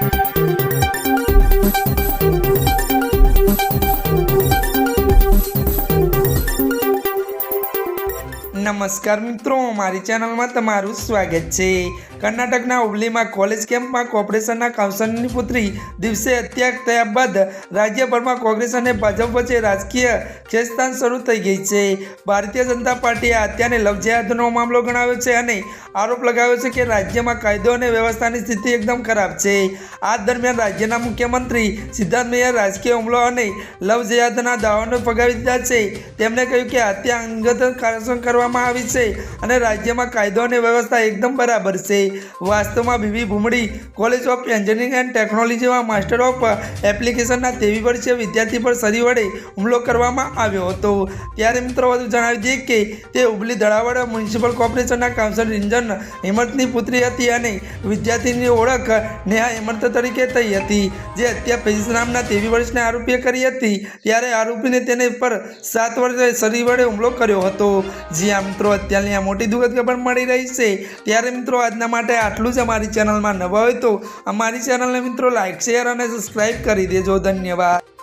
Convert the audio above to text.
Thank you. નમસ્કાર મિત્રો, મારી ચેનલમાં તમારું સ્વાગત છે. કર્ણાટકના હુબલીમાં કોલેજ કેમ્પમાં કોર્પોરેશનના કાઉન્સિલરની પુત્રી દિવસે હત્યા થયા બાદ રાજ્યભરમાં કોંગ્રેસ અને ભાજપ વચ્ચે રાજકીય ખેંચતાણ શરૂ થઈ ગઈ છે. ભારતીય જનતા પાર્ટીએ આ હત્યાને લવ મામલો ગણાવ્યો છે અને આરોપ લગાવ્યો છે કે રાજ્યમાં કાયદો અને વ્યવસ્થાની સ્થિતિ એકદમ ખરાબ છે. આ દરમિયાન રાજ્યના મુખ્યમંત્રી સિદ્ધાર્થ મૈયા રાજકીય હુમલો અને લવ જેહાદના દાવાને ફગાવી દીધા છે. તેમણે કહ્યું કે હત્યા અંગત કારણસર કરવામાં આવી છે અને રાજ્યમાં કાયદો અને વ્યવસ્થા એકદમ બરાબર છે. વાસ્તવમાં બીવી ભૂમડી કોલેજ ઓફ એન્જિનિયરિંગ એન્ડ ટેકનોલોજીમાં માસ્ટર ઓફ એપ્લિકેશનના તેવી વર્ષીય વિદ્યાર્થી પર સરી વડે હુમલો કરવામાં આવ્યો હતો. ત્યારે મિત્રો વધુ જણાવી દઈએ કે તે હુબલી દળાવાડા મ્યુનિસિપલ કોર્પોરેશનના કાઉન્સિલર ઇન્જન હેમંતની પુત્રી હતી અને વિદ્યાર્થીની ઓળખ નેહા હેમંત તરીકે થઈ હતી, જે હત્યા ફેઝ નામના તેવી વર્ષના આરોપીએ કરી હતી. ત્યારે આરોપીને તેને પર સાત વર્ષે સરી વડે હુમલો કર્યો હતો. જી આ મિત્રો, અત્યારની આ મોટી દુઃખદ ખબર મળી રહી છે. ત્યારે મિત્રો, આજના માટે આટલું જ અમારી ચેનલમાં નવા હોય તો અમારી ચેનલને મિત્રો લાઇક શેર અને સબસ્ક્રાઈબ કરી દેજો. ધન્યવાદ.